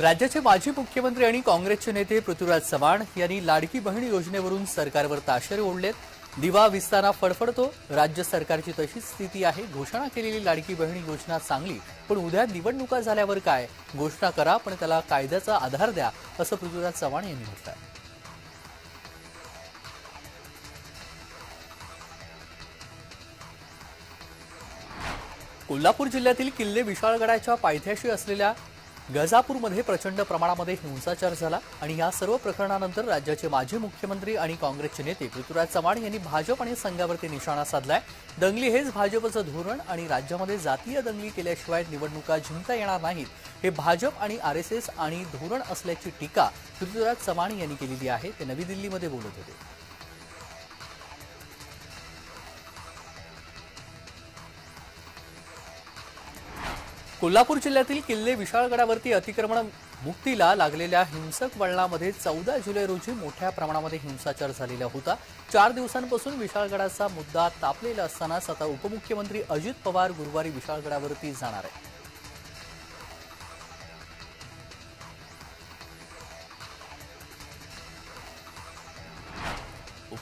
राज्याचे माजी मुख्यमंत्री आणि काँग्रेसचे नेते पृथ्वीराज चव्हाण यांनी लाडकी बहीण योजनेवरून सरकारवर ताशेरे ओढलेत. दिवा विस्तारा फडफडतो. राज्य सरकारची तशीच स्थिती आहे. घोषणा केलेली लाडकी बहीण योजना चांगली पण उद्या निवडणुका झाल्यावर काय? घोषणा करा पण त्याला कायद्याचा आधार द्या असं पृथ्वीराज चव्हाण यांनी म्हटलं आहे कोल्हापूर जिल्ह्यातील किल्ले विशाळगडाच्या पायथ्याशी असलेल्या गजापूरमध्ये प्रचंड प्रमाणामध्ये हिंसाचार झाला आणि या सर्व प्रकरणानंतर राज्याचे माजी मुख्यमंत्री आणि काँग्रेसचे नेते पृथ्वीराज चव्हाण यांनी भाजप आणि संघावरती निशाणा साधलाय. दंगली हेच भाजपचं धोरण आणि राज्यामध्ये जातीय दंगली केल्याशिवाय निवडणुका जिंकता येणार नाहीत. हे भाजप आणि आर एस एस आणि धोरण असल्याची टीका पृथ्वीराज चव्हाण यांनी केलेली आहे. ते नवी दिल्लीमध्ये बोलत होते. कोल्हापूर जिल्ह्यातील किल्ले विशाळगडावरती अतिक्रमण मुक्तीला लागलेल्या हिंसक वळणामध्ये चौदा जुलै रोजी मोठ्या प्रमाणामध्ये हिंसाचार झालेला होता. चार दिवसांपासून विशाळगडाचा मुद्दा तापलेला असतानाच आता उपमुख्यमंत्री अजित पवार गुरुवारी विशाळगडावरती जाणार आहे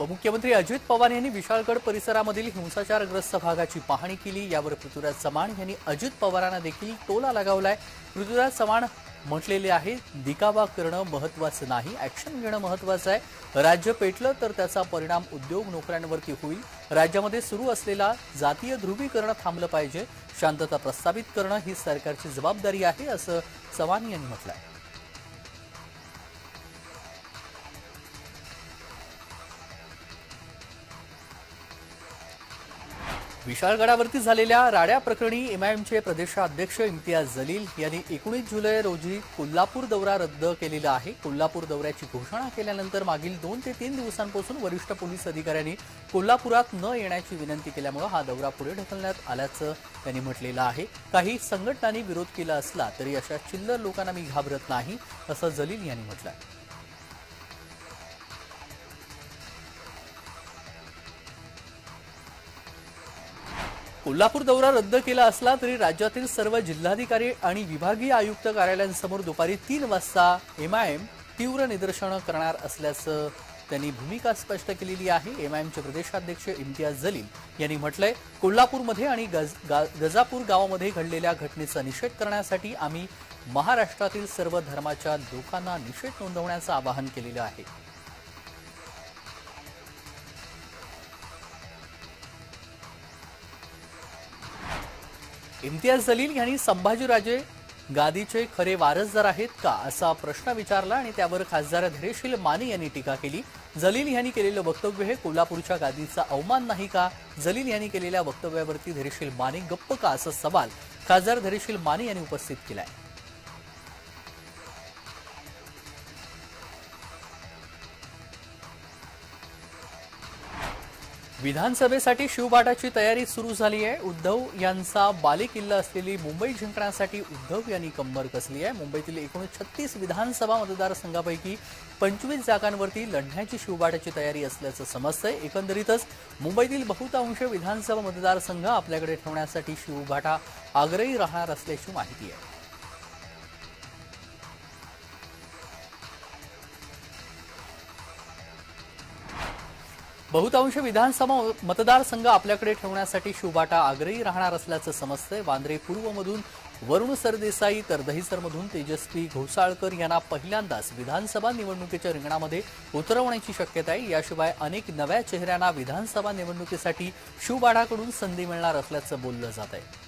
उपमुख्यमंत्री अजित पवार यांनी विशाळगड परिसरामधील हिंसाचारग्रस्त भागाची पाहणी केली. यावर पृथ्वीराज चव्हाण यांनी अजित पवारांना देखील टोला लगावलाय. पृथ्वीराज चव्हाण म्हटलेले आहे दिकावा करणं महत्वाचं नाही ऍक्शन घेणं महत्वाचं आहे. राज्य पेटलं तर त्याचा परिणाम उद्योग नोकऱ्यांवरती होईल. राज्यामध्ये सुरू असलेला जातीय ध्रुवीकरण थांबलं पाहिजे. शांतता प्रस्थापित करणं ही सरकारची जबाबदारी आहे असं चव्हाण यांनी म्हटलं आहे विशाळगडावरती झालेल्या राड्या प्रकरणी एमआयएमचे प्रदेशाध्यक्ष इम्तियाज जलील यांनी एकोणीस जुलै रोजी कोल्हापूर दौरा रद्द केलेला आहे. कोल्हापूर दौऱ्याची घोषणा केल्यानंतर मागील दोन ते तीन दिवसांपासून वरिष्ठ पोलीस अधिकाऱ्यांनी कोल्हापुरात न येण्याची विनंती केल्यामुळे हा दौरा पुढे ढकलण्यात आल्याचं त्यांनी म्हटलेलं आहे. काही संघटनांनी विरोध केला असला तरी अशा चिल्लर लोकांना मी घाबरत नाही असं जलील यांनी म्हटलं आहे कोल्हापूर दौरा रद्द केला असला तरी राज्यातील सर्व जिल्हाधिकारी आणि विभागीय आयुक्त कार्यालयांसमोर दुपारी तीन वाजता एम आय एम तीव्र निदर्शनं करणार असल्याचं त्यांनी भूमिका स्पष्ट केलेली आहे. एम आय एमचे प्रदेशाध्यक्ष इम्तियाज जलील यांनी म्हटलंय कोल्हापूरमध्ये आणि गज, गा, गजापूर गावामध्ये घडलेल्या घटनेचा निषेध करण्यासाठी आम्ही महाराष्ट्रातील सर्व धर्माच्या लोकांना निषेध नोंदवण्याचं आवाहन केलेलं आहे. इम्तियाज जलील यांनी संभाजीराजे गादीचे खरे वारसदार आहेत का असा प्रश्न विचारला आणि त्यावर खासदार धैर्यशील माने यांनी टीका केली. जलील यांनी केलेलं वक्तव्य हे कोल्हापूरच्या गादीचा अवमान नाही का? जलील यांनी केलेल्या वक्तव्यावरती धैर्यशील माने गप्प का? असा सवाल खासदार धैर्यशील माने यांनी उपस्थित केला आहे विधानसभेसाठी शिवबाटाची तयारी सुरू झाली आहे. उद्धव यांचा बालेकिल्ला असलेली मुंबई जिंकण्यासाठी उद्धव यांनी कंबर कसली आहे. मुंबईतील एकूण छत्तीस विधानसभा मतदारसंघापैकी पंचवीस जागांवरती लढण्याची शिवबाटाची तयारी असल्याचं समजतंय. एकंदरीतच मुंबईतील बहुतांश विधानसभा मतदारसंघ आपल्याकडे ठेवण्यासाठी शिवबाटा आग्रही राहणार असल्याची माहिती आहे. बहुतांश विधानसभा मतदारसंघ आपल्याकडे ठेवण्यासाठी शिवबाटा आग्रही राहणार असल्याचं समजतंय. वांद्रे पूर्वमधून वरुण सरदेसाई तर दहिसरमधून तेजस्वी घोसाळकर यांना पहिल्यांदाच विधानसभा निवडणुकीच्या रिंगणामध्ये उतरवण्याची शक्यता आहे. याशिवाय अनेक नव्या चेहऱ्यांना विधानसभा निवडणुकीसाठी शिवबाडाकडून संधी मिळणार असल्याचं बोललं जात आहे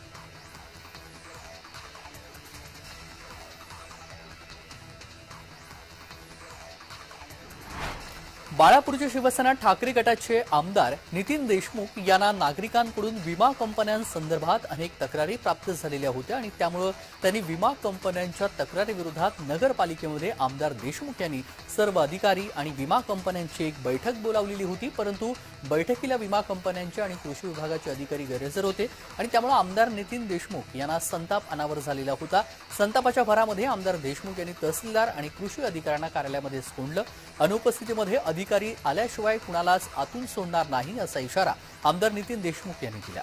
बाळापूरचे शिवसेना ठाकरे गटाचे आमदार नितीन देशमुख यांना नागरिकांकडून विमा कंपन्यांसंदर्भात अनेक तक्रारी प्राप्त झालेल्या होत्या आणि त्यामुळं त्यांनी विमा कंपन्यांच्या तक्रारीविरोधात नगरपालिकेमध्ये आमदार देशमुख यांनी सर्व अधिकारी आणि विमा कंपन्यांची एक बैठक बोलावलेली होती. परंतु बैठकीला विमा कंपन्यांचे आणि कृषी विभागाचे अधिकारी गैरहजर होते आणि त्यामुळे आमदार नितीन देशमुख यांना संताप अनावर झालेला होता. संतापाच्या भरामध्ये आमदार देशमुख यांनी तहसीलदार आणि कृषी अधिकाऱ्यांना कार्यालयामध्ये कोंडलं अनुपस्थितीमध्ये अधिक अधिकारी आल्याशिवाय कुणालाच आतून सोडणार नाही असा इशारा आमदार नितीन देशमुख यांनी दिला.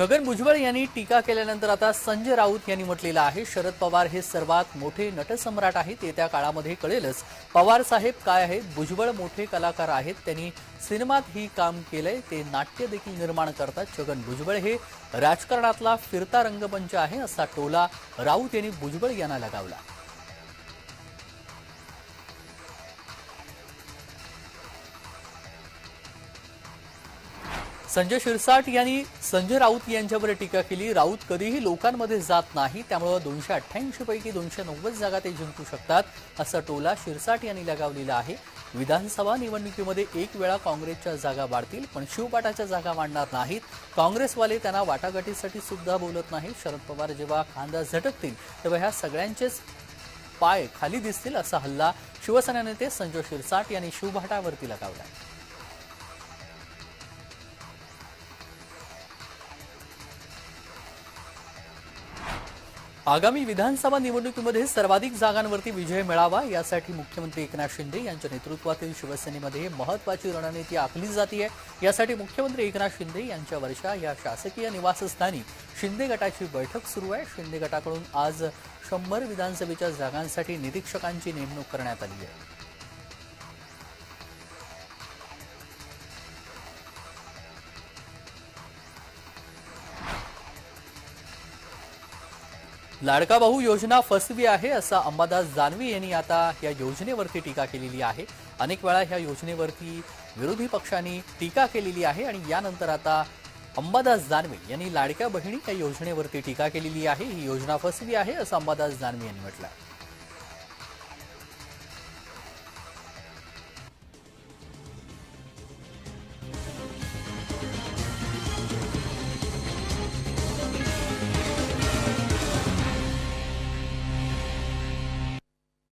छगन भुजबळ यांनी टीका केल्यानंतर आता संजय राऊत यांनी म्हटलेलं आहे शरद पवार हे सर्वात मोठे नटसम्राट आहेत येत्या काळामध्ये कळेलच. पवार साहेब काय आहेत भुजबळ मोठे कलाकार आहेत त्यांनी सिनेमात ही काम केलंय ते नाट्य देखील निर्माण करतात. छगन भुजबळ हे राजकारणातला फिरता रंगमंच आहे असा टोला राऊत यांनी भुजबळ यांना लगावला. संजय शिरसाट यांनी संजय राऊत यांच्यावर टीका केली. राऊत कधीही लोकांमध्ये जात नाही त्यामुळे दोनशे अठ्ठ्याऐंशी पैकी दोनशे नव्वद जागा ते जिंकू शकतात असा टोला शिरसाट यांनी लगावलेला आहे. विधानसभा निवडणुकीमध्ये एक वेळा काँग्रेसच्या जागा वाढतील पण शिवपाटाच्या जागा वाढणार नाहीत. काँग्रेसवाले त्यांना वाटाघाटीसाठी सुद्धा बोलत नाहीत. शरद पवार जेव्हा खांदा झटकतील तेव्हा ह्या सगळ्यांचेच पाय खाली दिसतील असा हल्ला शिवसेना नेते संजय शिरसाट यांनी शिवभाटावरती लगावला आगामी विधानसभा निवडणुकीमध्ये सर्वाधिक जागांवरती विजय मिळावा यासाठी मुख्यमंत्री एकनाथ शिंदे यांच्या नेतृत्वातील शिवसेनेमध्ये महत्वाची रणनीती आखली जाते यासाठी मुख्यमंत्री एकनाथ शिंदे यांच्या वर्षा या शासकीय निवासस्थानी शिंदे गटाची बैठक सुरू आहे. शिंदे गटाकडून आज शंभर विधानसभेच्या जागांसाठी निरीक्षकांची नेमणूक करण्यात आली आहे. लाडका भाऊ योजना फसवी आहे असं अंबादास जानवी यांनी आता या योजनेवरती टीका केलेली आहे. अनेक वेळा ह्या योजनेवरती विरोधी पक्षांनी टीका केलेली आहे आणि यानंतर आता अंबादास जानवे यांनी लाडक्या बहिणी या योजनेवरती टीका केलेली आहे. ही योजना फसवी आहे असं अंबादास जानवे यांनी म्हटलं